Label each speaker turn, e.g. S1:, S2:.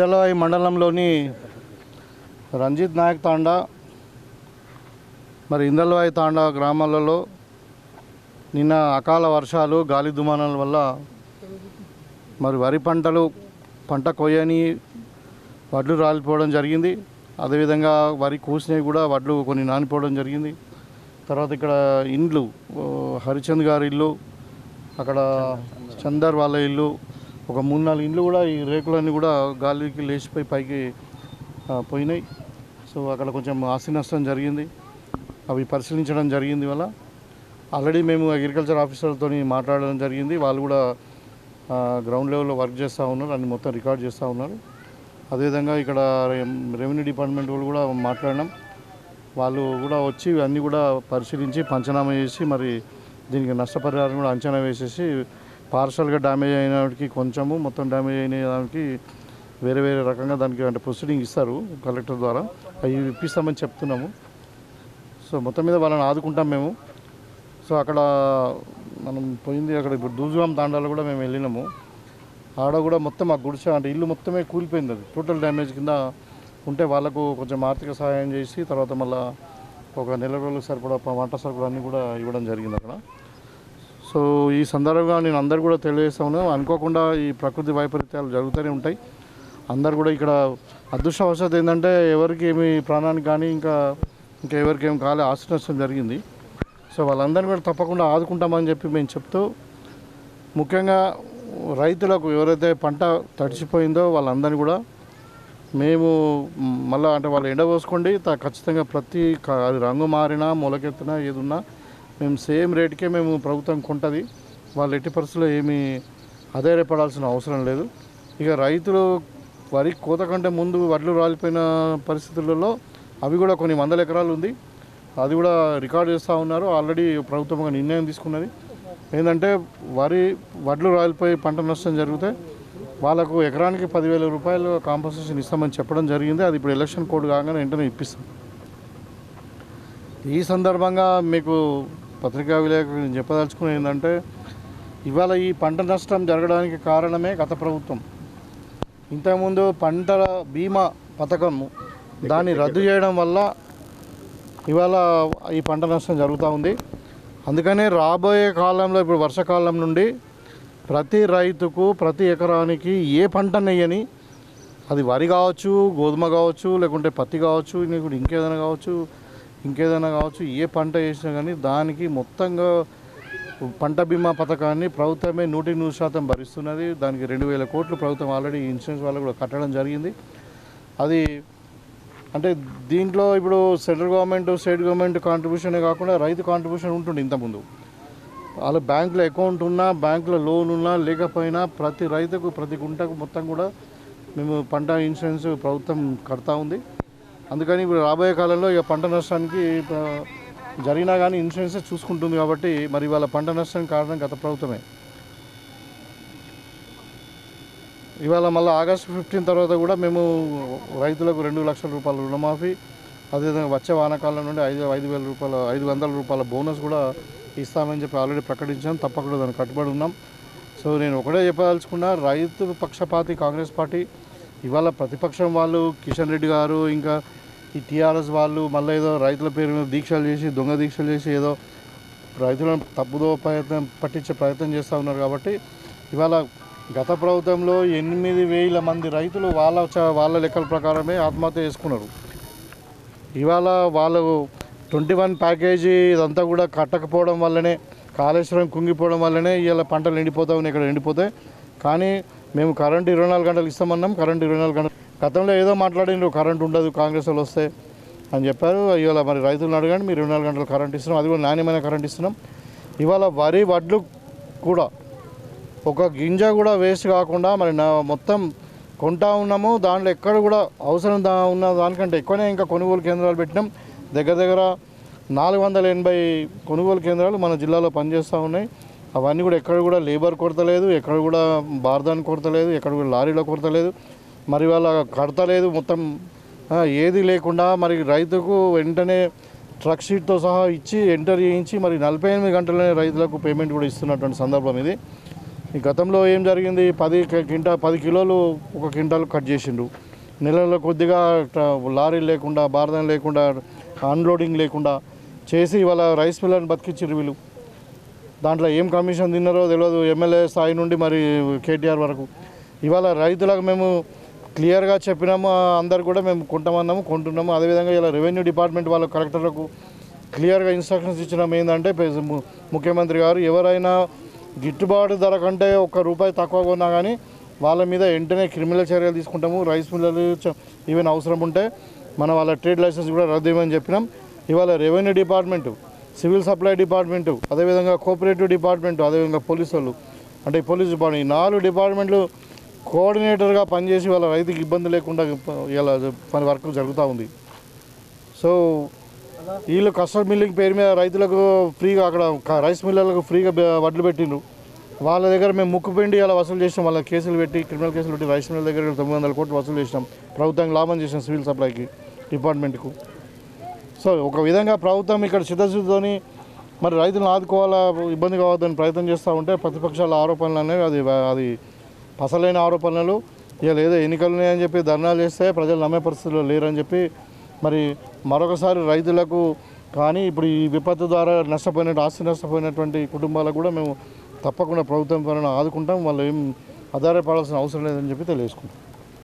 S1: ఇందల్వాయి మండలంలోని రంజిత్ నాయక్ తాండా మరి ఇందల్వాయి తాండా గ్రామాలలో నిన్న అకాల వర్షాలు గాలి దుమానాల వల్ల మరి వరి పంటలు పంట కొయ్యని వడ్లు రాలిపోవడం జరిగింది. అదేవిధంగా వరి కూసినవి కూడా వడ్లు కొన్ని నానిపోవడం జరిగింది. తర్వాత ఇక్కడ ఇండ్లు హరిచంద్ గారి ఇల్లు అక్కడ చందర్ వాళ్ళ ఇల్లు ఒక మూడు నాలుగు ఇండ్లు కూడా ఈ రేకులన్నీ కూడా గాలికి లేచిపోయి పైకి పోయినాయి. సో అక్కడ కొంచెం ఆస్తి నష్టం జరిగింది. అవి పరిశీలించడం జరిగింది వల్ల ఆల్రెడీ మేము అగ్రికల్చర్ ఆఫీసర్తో మాట్లాడడం జరిగింది. వాళ్ళు కూడా గ్రౌండ్ లెవెల్లో వర్క్ చేస్తూ ఉన్నారు. అన్ని మొత్తం రికార్డ్ చేస్తూ ఉన్నారు. అదేవిధంగా ఇక్కడ రెవెన్యూ డిపార్ట్మెంట్ వాళ్ళు కూడా మాట్లాడినాం. వాళ్ళు కూడా వచ్చి అన్నీ కూడా పరిశీలించి పంచనామా చేసి మరి దీనికి నష్టపరిహారం కూడా అంచనా వేసేసి పార్షల్గా డ్యామేజ్ అయినకి కొంచెము మొత్తం డ్యామేజ్ అయిన దానికి వేరే వేరే రకంగా దానికి అంటే ప్రొసీడింగ్ ఇస్తారు కలెక్టర్ ద్వారా. అవి ఇప్పిస్తామని చెప్తున్నాము. సో మొత్తం మీద వాళ్ళని ఆదుకుంటాం మేము. సో అక్కడ మనం పోయింది అక్కడ ఇప్పుడు దూజుగాం తాండాలో కూడా మేము వెళ్ళినాము. ఆడ కూడా మొత్తం ఆ గుడిసె అంటే ఇల్లు మొత్తమే కూలిపోయింది అది. టోటల్ డ్యామేజ్ కింద ఉంటే వాళ్ళకు కొంచెం ఆర్థిక సహాయం చేసి తర్వాత మళ్ళీ ఒక నెల రోజులకు సరిపడా వంట సరుకులు అన్నీ కూడా ఇవ్వడం జరిగింది అక్కడ. సో ఈ సందర్భంగా నేను అందరు కూడా తెలియజేస్తా ఉన్నాను. అనుకోకుండా ఈ ప్రకృతి వైపరీత్యాలు జరుగుతూనే ఉంటాయి. అందరు కూడా ఇక్కడ అదృష్టవశాత్ ఏంటంటే ఎవరికి ఏమి ప్రాణానికి కానీ ఇంకా ఇంకా ఎవరికి ఏం కాలే ఆస్తి జరిగింది. సో వాళ్ళందరినీ కూడా తప్పకుండా ఆదుకుంటామని చెప్పి మేము చెప్తూ ముఖ్యంగా రైతులకు ఎవరైతే పంట తడిచిపోయిందో వాళ్ళందరినీ కూడా మేము మళ్ళీ అంటే వాళ్ళు ఎండబోసుకోండి త- ఖచ్చితంగా ప్రతి అది రంగు మారినా మొలకెత్తినా ఏదున్నా మేము సేమ్ రేటుకే మేము ప్రభుత్వం కొంటుంది. వాళ్ళు ఎట్టి పరిస్థితుల్లో ఏమీ ఆధారపడాల్సిన అవసరం లేదు. ఇక రైతులు వరి కోత కంటే ముందు వడ్లు రాలిపోయిన పరిస్థితులలో అవి కూడా కొన్ని వందల ఎకరాలు ఉంది. అది కూడా రికార్డ్ చేస్తూ ఉన్నారు. ఆల్రెడీ ప్రభుత్వం ఒక నిర్ణయం తీసుకున్నది. ఏంటంటే వరి వడ్లు రాలిపోయి పంట నష్టం జరిగితే వాళ్ళకు ఎకరానికి పదివేల రూపాయలు కాంపన్సేషన్ ఇస్తామని చెప్పడం జరిగింది. అది ఇప్పుడు ఎలక్షన్ కోడ్ కాగానే వెంటనే ఇప్పిస్తాం. ఈ సందర్భంగా మీకు పత్రికా విలేకరులు చెప్పదలుచుకుని ఏంటంటే ఇవాళ ఈ పంట నష్టం జరగడానికి కారణమే గత ప్రభుత్వం. ఇంతకుముందు పంటల బీమా పథకము దాన్ని రద్దు చేయడం వల్ల ఇవాళ ఈ పంట నష్టం జరుగుతూ ఉంది. అందుకనే రాబోయే కాలంలో ఇప్పుడు వర్షాకాలం నుండి ప్రతి రైతుకు ప్రతి ఎకరానికి ఏ పంట నెయ్యని అది వరి కావచ్చు గోధుమ కావచ్చు లేకుంటే పత్తి కావచ్చు ఇంకేదైనా కావచ్చు ఇంకేదైనా కావచ్చు ఏ పంట వేసినా కానీ దానికి మొత్తంగా పంట బీమా పథకాన్ని ప్రభుత్వమే నూటి నూరు శాతం భరిస్తున్నది. దానికి రెండు వేల కోట్లు ప్రభుత్వం ఆల్రెడీ ఇన్సూరెన్స్ వాళ్ళు కూడా కట్టడం జరిగింది. అది అంటే దీంట్లో ఇప్పుడు సెంట్రల్ గవర్నమెంట్ స్టేట్ గవర్నమెంట్ కాంట్రిబ్యూషనే కాకుండా రైతు కాంట్రిబ్యూషన్ ఉంటుంది ఇంతకుముందు. వాళ్ళ బ్యాంకులో అకౌంట్ ఉన్నా బ్యాంకులో లోన్ ఉన్నా లేకపోయినా ప్రతి రైతుకు ప్రతి గుంటకు మొత్తం కూడా మేము పంట ఇన్సూరెన్స్ ప్రభుత్వం కడతా ఉంది. అందుకని ఇప్పుడు రాబోయే కాలంలో ఇక పంట నష్టానికి జరిగినా కానీ ఇన్సూరెన్స్ చూసుకుంటుంది కాబట్టి మరి వాళ్ళ పంట నష్టానికి కారణం గత ప్రభుత్వమే. ఇవాళ మళ్ళీ ఆగస్టు ఫిఫ్టీన్ తర్వాత కూడా మేము రైతులకు రెండు లక్షల రూపాయల రుణమాఫీ అదేవిధంగా వచ్చే వానాకాలం నుండి ఐదు ఐదు వేల రూపాయల ఐదు వందల రూపాయల బోనస్ కూడా ఇస్తామని చెప్పి ఆల్రెడీ ప్రకటించాం. తప్పకుండా దానికి కట్టుబడి ఉన్నాం. సో నేను ఒకటే చెప్పదలుచుకున్నా రైతు పక్షపాతి కాంగ్రెస్ పార్టీ ఇవాళ ప్రతిపక్షం వాళ్ళు కిషన్ రెడ్డి గారు ఇంకా ఈ టీఆర్ఎస్ వాళ్ళు మళ్ళీ ఏదో రైతుల పేరు మీద దీక్షలు చేసి దొంగ దీక్షలు చేసి ఏదో రైతులను తప్పుదో ప్రయత్నం పట్టించే ప్రయత్నం చేస్తూ ఉన్నారు కాబట్టి ఇవాళ గత ప్రభుత్వంలో ఎనిమిది వేల మంది రైతులు వాళ్ళ చ- వాళ్ళ లెక్కల ప్రకారమే ఆత్మహత్య చేసుకున్నారు. ఇవాళ వాళ్ళు ట్వంటీ వన్ ప్యాకేజీ ఇదంతా కూడా కట్టకపోవడం వల్లనే కాళేశ్వరం కుంగిపోవడం వల్లనే ఇవాళ పంటలు ఎండిపోతా ఉన్నాయి ఇక్కడ ఎండిపోతాయి. కానీ మేము కరెంటు ఇరవై నాలుగు గంటలు ఇస్తామన్నాం కరెంట్ ఇరవై నాలుగు గంటలు గతంలో ఏదో మాట్లాడినారు కరెంటు ఉండదు కాంగ్రెస్ వాళ్ళు వస్తే అని చెప్పారు. ఇవాళ మరి రైతులను అడగండి మీరు ఇరవై నాలుగు గంటలు కరెంట్ ఇస్తున్నాం అది కూడా నాణ్యమైన కరెంట్ ఇస్తున్నాం. ఇవాళ వరి వడ్లు కూడా ఒక గింజ కూడా వేస్ట్ కాకుండా మరి నా మొత్తం కొంటా ఉన్నాము. దాంట్లో ఎక్కడ కూడా అవసరం దా ఉన్న దానికంటే ఎక్కువనే ఇంకా కొనుగోలు కేంద్రాలు పెట్టినాం. దగ్గర దగ్గర నాలుగు వందల ఎనభై కొనుగోలు కేంద్రాలు మన జిల్లాలో పనిచేస్తూ ఉన్నాయి. అవన్నీ కూడా ఎక్కడ కూడా లేబర్ కొరత లేదు ఎక్కడ కూడా బార్దాన్ కొరత లేదు ఎక్కడ కూడా లారీలో కొరత లేదు మరి వాళ్ళ కడత లేదు మొత్తం ఏది లేకుండా మరి రైతుకు వెంటనే ట్రక్ షీట్తో సహా ఇచ్చి ఎంటర్ చేయించి మరి నలభై ఎనిమిది గంటలనే రైతులకు పేమెంట్ కూడా ఇస్తున్నటువంటి సందర్భం ఇది. ఈ గతంలో ఏం జరిగింది? పది క్వింటా పది కిలోలు ఒక క్వింటాలు కట్ చేసిండ్రు. నెలలో కొద్దిగా లారీ లేకుండా బారదం లేకుండా అన్లోడింగ్ లేకుండా చేసి ఇవాళ రైస్ మిల్లర్ని బతికిచ్చిరు వీళ్ళు. దాంట్లో ఏం కమిషన్ తిన్నారో తెలియదు. ఎమ్మెల్యే స్థాయి నుండి మరి కేటీఆర్ వరకు. ఇవాళ రైతులకు మేము క్లియర్గా చెప్పినాము. అందరు కూడా మేము కొంటామన్నాము కొంటున్నాము. అదేవిధంగా ఇలా రెవెన్యూ డిపార్ట్మెంట్ వాళ్ళ కలెక్టర్లకు క్లియర్గా ఇన్స్ట్రక్షన్స్ ఇచ్చినాము. ఏంటంటే ముఖ్యమంత్రి గారు ఎవరైనా గిట్టుబాటు ధర కంటే ఒక్క రూపాయి తక్కువ కొన్నా కానీ వాళ్ళ మీద వెంటనే క్రిమినల్ చర్యలు తీసుకుంటాము. రైస్ మిల్లర్లు ఈవెన్ అవసరం ఉంటే మన వాళ్ళ ట్రేడ్ లైసెన్స్ కూడా రద్దు ఇవ్వమని చెప్పినాం. ఇవాళ revenue department civil supply department అదేవిధంగా కోఆపరేటివ్ డిపార్ట్మెంటు అదేవిధంగా పోలీసు వాళ్ళు అంటే ఈ పోలీస్ డిపార్ట్మెంట్ ఈ నాలుగు డిపార్ట్మెంట్లు కోఆర్డినేటర్గా పనిచేసి వాళ్ళ రైతుకి ఇబ్బంది లేకుండా ఇలా పని వర్క్ జరుగుతూ ఉంది. సో వీళ్ళు కస్టమ్ మిల్లింగ్ పేరు మీద రైతులకు ఫ్రీగా అక్కడ రైస్ మిల్లర్లకు ఫ్రీగా వడ్లు పెట్టిండ్రు. వాళ్ళ దగ్గర మేము ముక్కుపిండి అలా వసూలు చేసినాం. వాళ్ళ కేసులు పెట్టి క్రిమినల్ కేసులు పెట్టి రైస్ మిల్లర్ దగ్గర తొమ్మిది వందల కోట్లు వసూలు చేసినాం. ప్రభుత్వానికి లాభం చేసినాం సివిల్ సప్లైకి డిపార్ట్మెంట్కు. సో ఒక విధంగా ప్రభుత్వం ఇక్కడ చిత్తశుద్ధితోని మరి రైతులను ఆదుకోవాలా ఇబ్బంది కావద్దని ప్రయత్నం చేస్తూ ఉంటే ప్రతిపక్షాల ఆరోపణలు అనేవి అది అది అసలైన ఆరోపణలు. ఇక ఏదో ఎన్నికలు ఉన్నాయని చెప్పి ధర్నాలు చేస్తే ప్రజలు నమ్మే పరిస్థితుల్లో లేరని చెప్పి మరి మరొకసారి రైతులకు కానీ ఇప్పుడు ఈ విపత్తు ద్వారా నష్టపోయిన ఆస్తి నష్టపోయినటువంటి కుటుంబాలకు కూడా మేము తప్పకుండా ప్రభుత్వం పైన ఆదుకుంటాం. వాళ్ళు ఏం ఆధారపడాల్సిన అవసరం లేదని చెప్పి తెలియజేసుకుంటాం